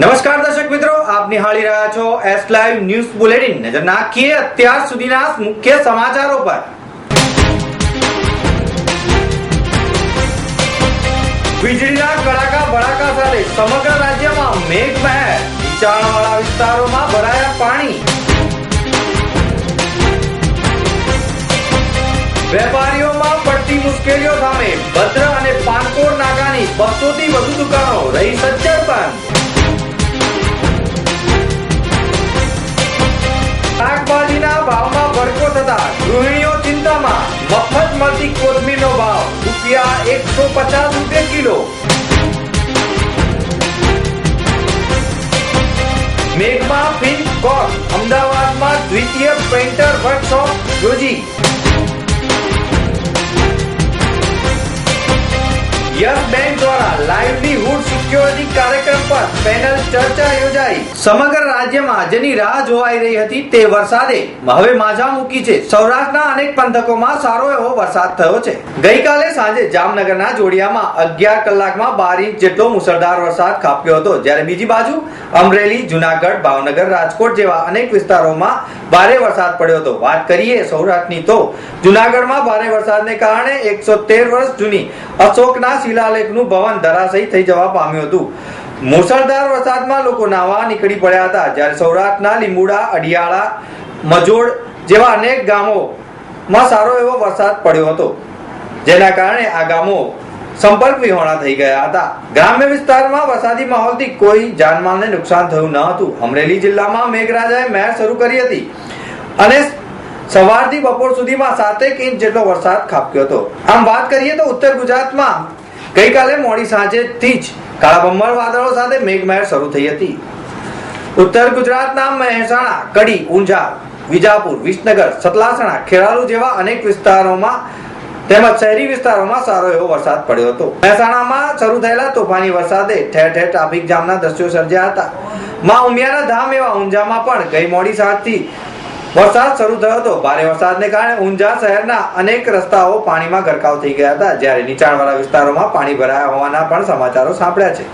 નમસ્કાર દર્શક મિત્રો, આપ નિહાળી રહ્યા છો એસ લાઈવ ન્યૂઝ બુલેટિન નજર નાખીએ અત્યાર સુધીના મુખ્ય સમાચારો પર. વીજળીના કડાકા ભડાકા સાથે સમગ્ર રાજ્યમાં મેઘ મહેર નીચાણવાળા વિસ્તારોમાં ભરાયા પાણી. વેપારીઓમાં પડતી મુશ્કેલીઓ સામે ભદ્ર અને પાનકોર નાકાની બસો થી વધુ દુકાનો રહી સજ્જડ બંધ. એકસો પચાસ કિલો. મેઘમાં ફિલ્મ કોર અમદાવાદમાં દ્વિતીય પેન્ટર વર્કશોપ યોજી યસ લાઇવલીહુડ સિક્યોરિટી કાર્યક્રમ પર પેનલ ચર્ચા યોજાઈ. સમગ્ર રાજ્યમાં જેની રાહ જોવાઈ રહી હતી તે વરસાદે. હવે માજા મૂકી છે. સૌરાષ્ટ્રના અનેક પંથકોમાં સારો એવો વરસાદ થયો છે. ગઈકાલે સાંજે જામનગરના જોડિયામાં અગિયાર કલાકમાં બાર ઇંચ જેટલો મુસળધાર વરસાદ ખાબક્યો હતો. જ્યારે બીજી બાજુ અમરેલી, જુનાગઢ, ભાવનગર, રાજકોટ જેવા અનેક વિસ્તારોમાં ભારે વરસાદ પડ્યો હતો. વાત કરીએ સૌરાષ્ટ્રની તો. જુનાગઢમાં ભારે વરસાદને કારણે એકસો તેર વર્ષ જૂની અશોકના શિલાલેખનું ભવન ધરાશયી થઈ જવા પામ્યું હતું. મુસળધાર વરસાદમાં લોકો નાહવા નીકળી પડ્યા હતા. જ્યારે સૌરાષ્ટ્રના લીંબુડા, અડિયાળા, મજોડ જેવા અનેક ગામોમાં સારો એવો વરસાદ પડ્યો હતો. જેના કારણે આ ગામો સંપર્ક વિહોણા થઈ ગયા હતા. ગ્રામ્ય વિસ્તારમાં વરસાદી માહોલથી કોઈ જાનમાલને નુકસાન થયું ન હતું. અમરેલી જિલ્લામાં મેઘરાજાએ મહેર શરૂ કરી હતી અને સવારથી બપોર સુધીમાં સાતેક ઇંચ જેટલો વરસાદ ખાબક્યો હતો. આમ વાત કરીએ તો ઉત્તર ગુજરાતમાં ગઈકાલે મોડી સાંજેથી જ કાળા બમ્બર વાદળો સાથે મેઘમહેર શરૂ થઈ હતી. ઉત્તર ગુજરાતના મહેસાણા, કડી, ઊંઝા, વિજાપુર, વિસનગર, સતલાસણા, ખેરાલુ જેવા અનેક વિસ્તારોમાં તેમજ શહેરી વિસ્તારોમાં સારો એવો વરસાદ પડ્યો હતો. મહેસાણામાં શરૂ થયેલા તોફાની વરસાદે ઠેર ઠેર ટ્રાફિક જામના દ્રશ્યો સર્જ્યા હતા. માં ઉમિયાના ધામ એવા ઊંઝામાં પણ ગઈ મોડી સાંજથી વરસાદ શરૂ થયો હતો. ભારે વરસાદને કારણે ઊંઝા શહેરના અનેક રસ્તાઓ પાણીમાં ગરકાવ થઈ ગયા હતા. જ્યારે નીચાણવાળા વિસ્તારોમાં પાણી ભરાયા હોવાના પણ સમાચારો સાંભળ્યા છે.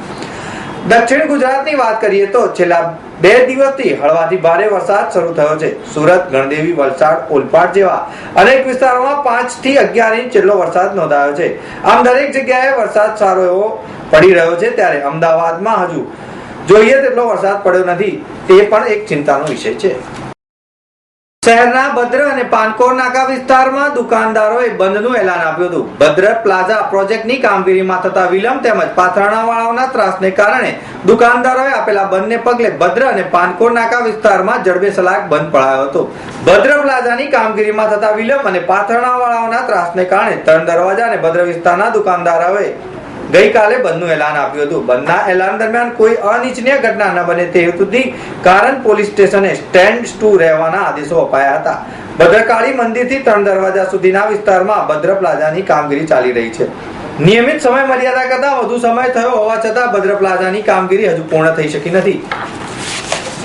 દક્ષિણ ગુજરાતની વાત કરીએ તો છેલ્લા બે દિવસથી હળવાથી ભારે વરસાદ શરૂ થયો છે. સુરત, ગણદેવી, વલસાડ, ઓલપાડ જેવા અનેક વિસ્તારોમાં પાંચથી અગિયાર ઇંચ જેટલો વરસાદ નોંધાયો છે. આમ દરેક જગ્યાએ વરસાદ સારો એવો પડી રહ્યો છે. ત્યારે અમદાવાદમાં હજુ જોઈએ તેટલો વરસાદ પડ્યો નથી. તે પણ એક ચિંતાનો વિષય છે. શહેરના ભદ્ર અને પાનકોર નાકા વિસ્તારમાં દુકાનદારોએ બંધનું એલાન આપ્યું હતું. ભદ્ર પ્લાઝા પ્રોજેક્ટની કામગીરીમાં થતા વિલંબ તેમજ પાથરણાવાળાઓના ત્રાસને કારણે દુકાનદારોએ આપેલા બંધને પગલે ભદ્ર અને પાનકોર નાકા વિસ્તારમાં જડબે સલાક બંધ પડાયો હતો. ભદ્ર પ્લાઝાની કામગીરીમાં થતા વિલંબ અને પાથરણાવાળાઓના ત્રાસને કારણે ત્રણ દરવાજા અને ભદ્ર વિસ્તારના દુકાનદારોએ ગઈકાલે બંધનું એલાન આપ્યું હતું. બંધના એલાન દરમિયાન કોઈ અનિચ્છનીય ઘટના ન બને તે હેતુથી કારણ પોલીસ સ્ટેશને સ્ટેન્ડ ટુ રહેવાના આદેશો અપાયા હતા. ભદ્રકાળી મંદિરથી ત્રણ દરવાજા સુધીના વિસ્તારમાં ભદ્ર પ્લાઝાની કામગીરી ચાલી રહી છે. નિયમિત સમય મર્યાદા કરતા વધુ સમય થયો હોવા છતાં ભદ્ર પ્લાઝાની કામગીરી હજુ પૂર્ણ થઈ શકી નથી.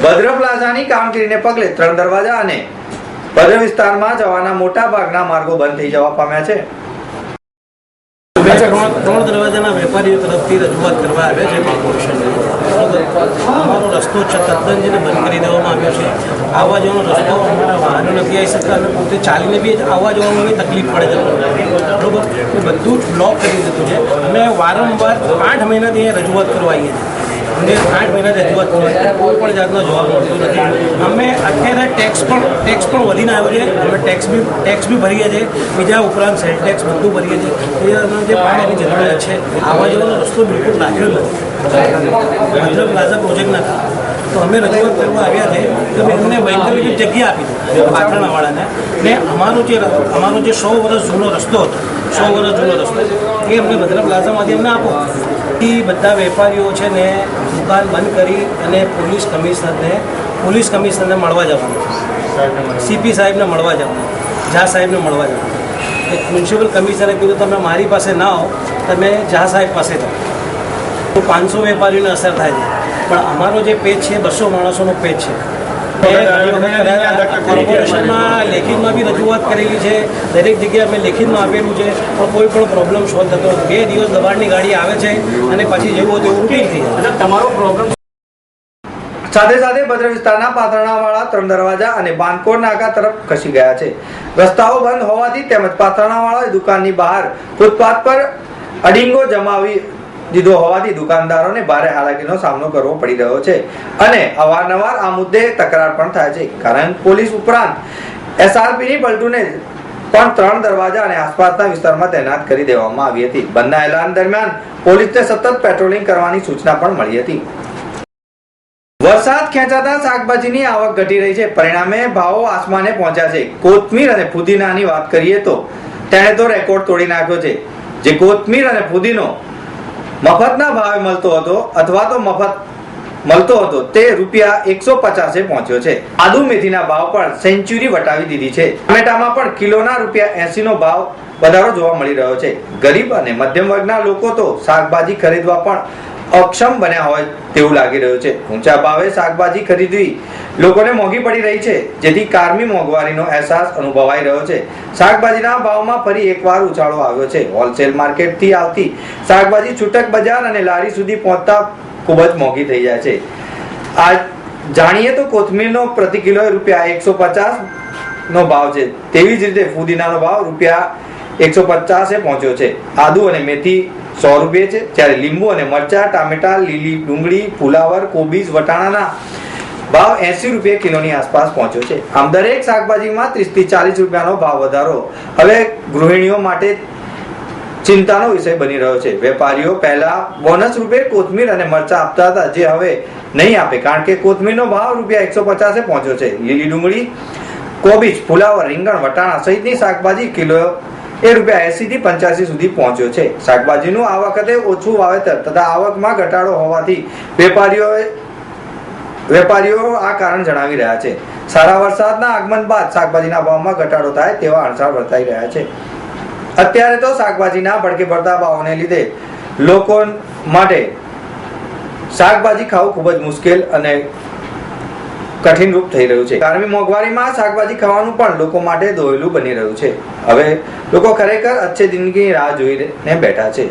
ભદ્ર પ્લાઝાની કામગીરીને પગલે ત્રણ દરવાજા અને ભદ્ર વિસ્તારમાં જવાના મોટા ભાગના માર્ગો બંધ થઈ જવા પામ્યા છે. ત્રણ દરવાજાના વેપારીઓ તરફથી રજૂઆત કરવા આવ્યા છે અમારો રસ્તો તદ્દન જેને બંધ કરી દેવામાં આવ્યો છે. આવવા જવાનો રસ્તો અમારા વાહનો નથી આવી શકતા અને પોતે ચાલીને બી આવવા જવામાં બી તકલીફ પડે છે. બરાબર? બધું જ બ્લોક કરી દીધું છે. અમે વારંવાર આઠ મહિનાથી અહીંયા રજૂઆત કરવા આવીએ છીએ. અમને આઠ મહિના રજૂઆત છે કોઈ પણ જાતનો જવાબ મળતો નથી. અમે અત્યારે ટેક્સ પણ ટેક્સ પણ વધીને આવ્યો છે. અમે ટેક્સ બી ટેક્સ બી ભરીએ છીએ બીજા ઉપરાંત સેલ ટેક્સ બધું ભરીએ છીએ એ જે પાણીની જરૂરિયાત છે આવવા જવાનો રસ્તો બિલકુલ નાખ્યો નથી. મતલબ પ્લાઝા પ્રોજેક્ટ નથી તો અમે રજૂઆત કરવા આવ્યા છે. તો અમને વૈકલ્પિક જગ્યા આપી દીધી પાથરણાવાળાને ને અમારો જે અમારો જે સો વર્ષ જૂનો રસ્તો હતો, સો વર્ષ જૂનો રસ્તો એ અમને ભદ્રા પ્લાઝામાંથી અમને આપો. એ બધા વેપારીઓ છે ને દુકાન બંધ કરી અને પોલીસ કમિશનરને પોલીસ કમિશનરને મળવા જવાનું. સીપી સાહેબને મળવા જવાનું. ઝા સાહેબને મળવા જવાનું. મ્યુનિસિપલ કમિશનરે કીધું, તમે મારી પાસે ના આવો, તમે ઝા સાહેબ પાસે જાઓ. તો પાંચસો વેપારીઓને અસર થાય છે. પણ અમારો જે પેજ છે બસો માણસોનો પેજ છે. કોર્પોરેશનમાં લેખિતમાં બી રજૂઆત કરેલી છે દરેક જગ્યાએ અમે લેખિતમાં આપેલું છે પણ કોઈ પણ પ્રોબ્લેમ સોલ્વ થતો. બે દિવસ દબાણની ગાડી આવે છે અને પછી જેવું હોય તેવું રૂટીન થઈ જાય. તમારો પ્રોબ્લેમ સાથે સાથે ભદ્ર વિસ્તારના પાથરણાવાળા ત્રણ દરવાજા અને બાનકોર નાકા તરફ ખસી ગયા છે. રસ્તાઓ બંધ હોવાથી તેમજ પાથરણાવાળા દુકાનની બહાર ફૂટપાથ પર અડીંગો જમાવી દીધો હોવાથી દુકાનદારોને ભારે હાલાકીનો સામનો કરવો પડી રહ્યો છે. અને અવારનવાર આ મુદ્દે તકરાર પણ થાય છે, કારણ પોલીસ ઉપરાંત એસઆરપીની પલટુને પણ ત્રણ દરવાજા અને આસપાસના વિસ્તારમાં તૈનાત કરી દેવામાં આવી હતી. બંધના એલાન દરમિયાન પોલીસને સતત પેટ્રોલિંગ કરવાની સૂચના પણ મળી હતી. વરસાદ ખેંચાતા શાકભાજીની આવક ઘટી રહી છે. પરિણામે ભાવો આસમાને પહોંચ્યા છે. કોથમીર અને ફુદીનાની વાત કરીએ તો તેણે તો રેકોર્ડ તોડી નાખ્યો છે. જે કોથમીર અને ફુદીનો મફતના ભાવે મળતો હતો અથવા તો મફત મળતો હતો. તે રૂપિયા એકસો પચાસે પહોંચ્યો છે. આદુ મેથીના ભાવ પણ સેન્ચુરી વટાવી દીધી છે. ટમેટામાં પણ કિલોના રૂપિયા એસી નો ભાવ વધારો જોવા મળી રહ્યો છે. ગરીબ અને મધ્યમ વર્ગના લોકો તો શાકભાજી ખરીદવા પણ અક્ષમ બન્યા હોય તેવું લાગી રહ્યું છે. ઊંચા ભાવે શાકભાજી ખરીદવી લોકોને મોંઘી પડી રહી છે, જેથી કારમી મોંઘવારીનો અહેસાસ અનુભવાઈ રહ્યો છે. શાકભાજીના ભાવમાં ફરી એકવાર ઉછાળો આવ્યો છે. હોલસેલ માર્કેટથી આવતી શાકભાજી છૂટક બજાર અને લારી સુધી પહોંચતા ખૂબ જ મોંઘી થઈ જાય છે. આ જાણીએ તો કોથમીરનો પ્રતિ કિલો રૂપિયા એકસો પચાસ નો ભાવ છે. તેવી જ રીતે ફુદીનાનો ભાવ રૂપિયા એકસો પચાસે પહોંચ્યો છે. આદુ અને મેથી સો રૂપિયા છે. જ્યારે લીંબુ અને મરચા, ટામેટા, લીલી ડુંગળી ફુલાવર કોબીજ, વટાણાના ભાવ એસી રૂપિયા કિલોની આસપાસ પહોંચ્યો છે. આમ દરેક શાકભાજીમાં ત્રીસથી ચાલીસ રૂપિયાનો ભાવ વધારો હવે ગૃહિણીઓ માટે ચિંતાનો વિષય બની રહ્યો છે. વેપારીઓ પહેલા બોનસ રૂપે કોથમીર અને મરચા આપતા હતા, જે હવે નહીં આપે, કારણ કે કોથમીરનો ભાવ રૂપિયા એકસો પચાસે પહોંચ્યો છે. લીલી ડુંગળી, કોબીજ, ફુલાવર, રીંગણ, વટાણા સહિતની શાકભાજી કિલો એ રૂપિયા એસી થી પંચ્યાસી સુધી પહોંચ્યો છે. શાકભાજીનું આ વખતે ઓછું વાવેતર તથા આવકમાં ઘટાડો હોવાથી વેપારીઓએ વેપારીઓ આ કારણ જણાવી રહ્યા છે. સારા વરસાદના આગમન બાદ શાકભાજીના ભાવમાં ઘટાડો થાય તેવા અણસાર વર્તાઈ રહ્યા છે. અત્યારે તો શાકભાજીના ભડકે પડતા ભાવોને લીધે લોકો માટે શાકભાજી ખાવું ખૂબ જ મુશ્કેલ અને કઠિન રૂપ થઈ રહ્યું છે. કારમી મોંઘવારીમાં શાકભાજી ખાવાનું પણ લોકો માટે દોયલું બની રહ્યું છે. હવે લોકો ખરેખર અચ્છે જિંદગીની રાહ જોઈને બેઠા છે.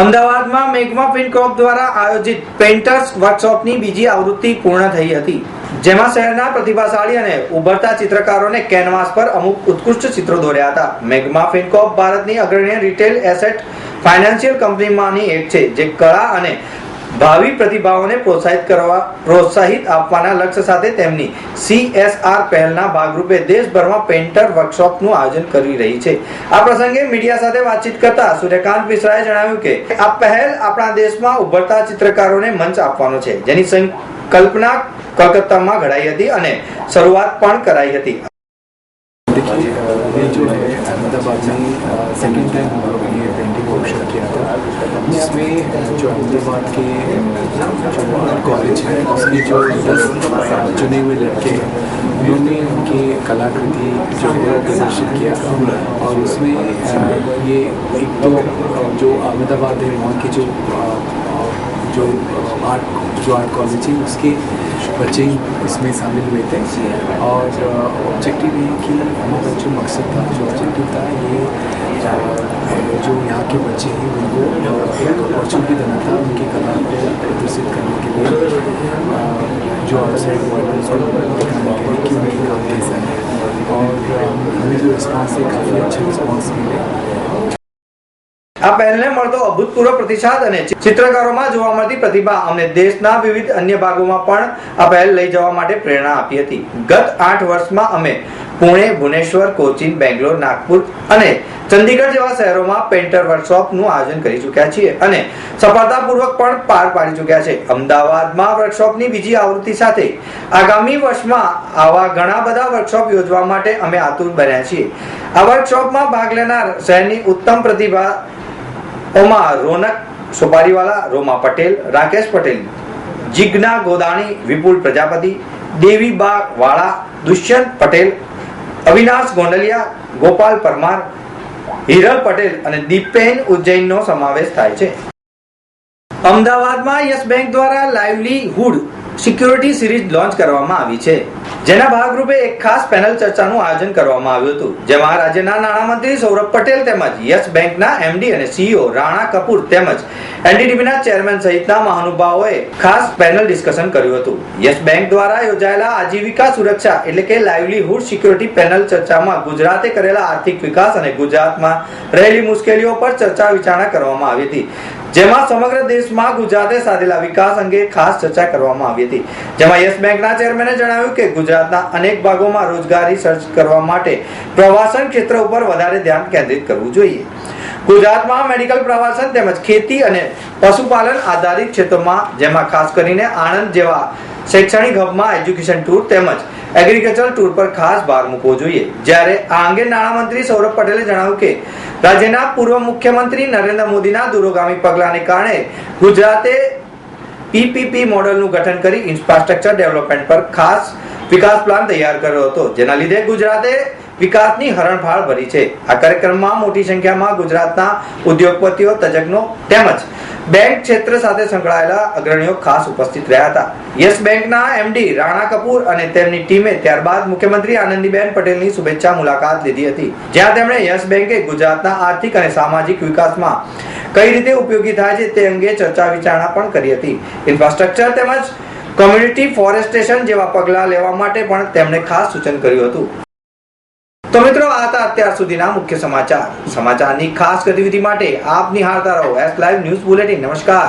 અમદાવાદમાં મેઘમા ફિનકોપ દ્વારા આયોજિત પેઇન્ટર્સ વર્કશોપની બીજી આવૃત્તિ પૂર્ણ થઈ હતી, જેમાં શહેરના પ્રતિભાશાળી અને ઉભરતા ચિત્રકારોને કેનવાસ પર અમુક ઉત્કૃષ્ટ ચિત્રો દોર્યા હતા. મેઘમા ફિનકોપ ભારતની અગ્રણી રિટેલ એસેટ ફાઇનાન્શિયલ કંપનીમાંની એક છે, જે કળા અને ભાવિ પ્રતિભાઓને પ્રોત્સાહિત કરવા પ્રોત્સાહિત આપવાના લક્ષ્ય સાથે તેમની સીએસઆર પહેલના ભાગરૂપે દેશભરમાં પેન્ટર વર્કશોપનું આયોજન કરી રહી છે. આ પ્રસંગે મીડિયા સાથે વાતચીત કરતા સૂર્યકાંત મિશ્રાએ જણાવ્યું કે આ પહેલ આપણા દેશમાં ઉભરતા ચિત્રકારોને મંચ આપવાનો છે જેની સંકલ્પના કલકત્તામાં ઘડાઈ હતી અને શરૂઆત પણ કરાઈ હતી. સેકન્ડ ટાઈમ जो अहमदाबाद में सेकेंड टाइम हम लोगों ने ये पेंटिंग वर्कशॉप किया था। जिसमें जो अहमदाबाद के, जो कॉलेज है उसके जो दस चुने हुए लड़के उन्होंने उनकी कलाकृति जो है प्रदर्शित किया और उसमें ये एक तो जो अहमदाबाद है, वहाँ की जो जो आर्ट जो आर्ट कॉलेज है, उसके बच्चे इसमें शामिल हुए थे। और ऑब्जेक्टिव ये कि हमारा जो मकसद था, जो ऑब्जेक्टिव था, ये जो यहाँ के बच्चे हैं, उनको एक अपॉर्चुनिटी देना था उनकी कला को प्रदर्शित करने के लिए। जो आउटसाइड वर्ल्ड के काम कैसा है। और हमें जो रिस्पॉन्स है, काफ़ी अच्छे रिस्पॉन्स मिले। આ પહેલને મળતો અભૂતપૂર્વ પ્રતિસાદ અને ચિત્રકારોમાં જોવા મળતી પ્રતિભા અમને દેશના વિવિધ અન્ય ભાગોમાં પણ આ પહેલ લઈ જવા માટે પ્રેરણા આપી હતી. ગત આઠ વર્ષમાં અમે પુણે, ભુવનેશ્વર, કોચીન, બેંગ્લોર, નાગપુર અને ચંદીગઢ જેવા શહેરોમાં પેન્ટર વર્કશોપનું આયોજન કરી ચૂક્યા છીએ અને સફળતાપૂર્વક પણ પાર પાડી ચૂક્યા છે. અમદાવાદમાં વર્કશોપની બીજી આવૃત્તિ સાથે આગામી વર્ષમાં આવા ઘણા બધા વર્કશોપ યોજવા માટે અમે આતુર બન્યા છીએ. આ વર્કશોપમાં ભાગ લેનાર શહેરની ઉત્તમ પ્રતિભા ઓમાં રોનક સોપારીવાલા રોમા પટેલ રાકેશ પટેલ જિજ્ઞા ગોદાણી વિપુલ પ્રજાપતિ દેવી બા વાળા દુષ્યંત પટેલ અવિનાશ ગોંડલિયા ગોપાલ પરમાર હિરલ પટેલ અને દીપેન ઉજ્જૈનનો સમાવેશ થાય છે. અમદાવાદમાં યસ બેંક દ્વારા લાઇવલીહુડ સિક્યોરિટી સિરીઝ લોન્ચ કરવામાં આવી છે. જેના ભાગરૂપે એક ખાસ પેનલ ચર્ચાનું આયોજન કરવામાં આવ્યું હતું, જેમાં રાજ્યના નાણામંત્રી સૌરભ પટેલ તેમજ યસ બેંકના એમડી અને સીઈઓ રાણા કપૂર તેમજ એનડીડીબીના ચેરમેન સહિતના મહાનુભાવોએ ખાસ પેનલ ડિસ્કશન કર્યું હતું. યસ બેંક દ્વારા યોજાયેલા આજીવિકા સુરક્ષા એટલે કે લાઇવલીહુડ સિક્યોરિટી પેનલ ચર્ચામાં ગુજરાતે કરેલા આર્થિક વિકાસ અને ગુજરાતમાં રહેલી મુશ્કેલીઓ પર ચર્ચા વિચારણા કરવામાં આવી હતી. જેમાં સમગ્ર દેશમાં ગુજરાતે સાધેલા વિકાસ અંગે ખાસ ચર્ચા કરવામાં આવી હતી. જેમાં યસ બેંકના ચેરમેને જણાવ્યું કે ગુજરાતના અનેક ભાગોમાં રોજગારી સર્ચ કરવા માટે પ્રવાસન ક્ષેત્ર ઉપર વધારે ધ્યાન કેન્દ્રિત કરવું જોઈએ. ગુજરાતમાં મેડિકલ પ્રવાસન તેમજ ખેતી અને પશુપાલન આધારિત ક્ષેત્રોમાં, જેમાં ખાસ કરીને આણંદ જેવા શૈક્ષણિક હબમાં એજ્યુકેશન ટૂર તેમજ એગ્રીકલ્ચર ટૂર પર ખાસ ભાર મૂકવો જોઈએ. જ્યારે આ અંગે નાણામંત્રી સૌરભ પટેલે જણાવ્યું કે, રાજ્યના પૂર્વ મુખ્યમંત્રી નરેન્દ્ર મોદીના દૂરોગામી પગલાને કારણે ગુજરાતે પીપીપી મોડેલનું ગઠન કરી ઇન્ફ્રાસ્ટ્રક્ચર ડેવલપમેન્ટ પર ખાસ વિકાસ પ્લાન તૈયાર કર્યો હતો. જેના લીધે ગુજરાતે વિકાસની હરણફાળ ભરી છે. આ કાર્યક્રમમાં મોટી સંખ્યામાં ગુજરાતના ઉદ્યોગપતિઓ, તજજ્ઞો તેમજ બેંક ક્ષેત્ર સાથે સંકળાયેલા અગ્રણીઓ ખાસ ઉપસ્થિત રહ્યા હતા. યસ બેંકના એમડી રાણા કપૂર અને તેમની ટીમે ત્યારબાદ મુખ્યમંત્રી આનંદીબેન પટેલની શુભેચ્છા મુલાકાત લીધી હતી. જ્યાં તેમણે યસ બેંકે ગુજરાતના આર્થિક અને સામાજિક વિકાસમાં કઈ રીતે ઉપયોગી થાય છે તે અંગે ચર્ચા વિચારણા પણ કરી હતી. ઇન્ફ્રાસ્ટ્રક્ચર તેમજ કોમ્યુનિટી ફોરેસ્ટેશન જેવા પગલાં લેવા માટે પણ તેમણે ખાસ સૂચન કર્યું હતું. તો મિત્રો, આ હતા અત્યાર સુધીના મુખ્ય સમાચાર. સમાચારની ખાસ ગતિવિધિ માટે આપ નિહાળતા રહો. એસ લાઈવ ન્યૂઝ બુલેટિન નમસ્કાર.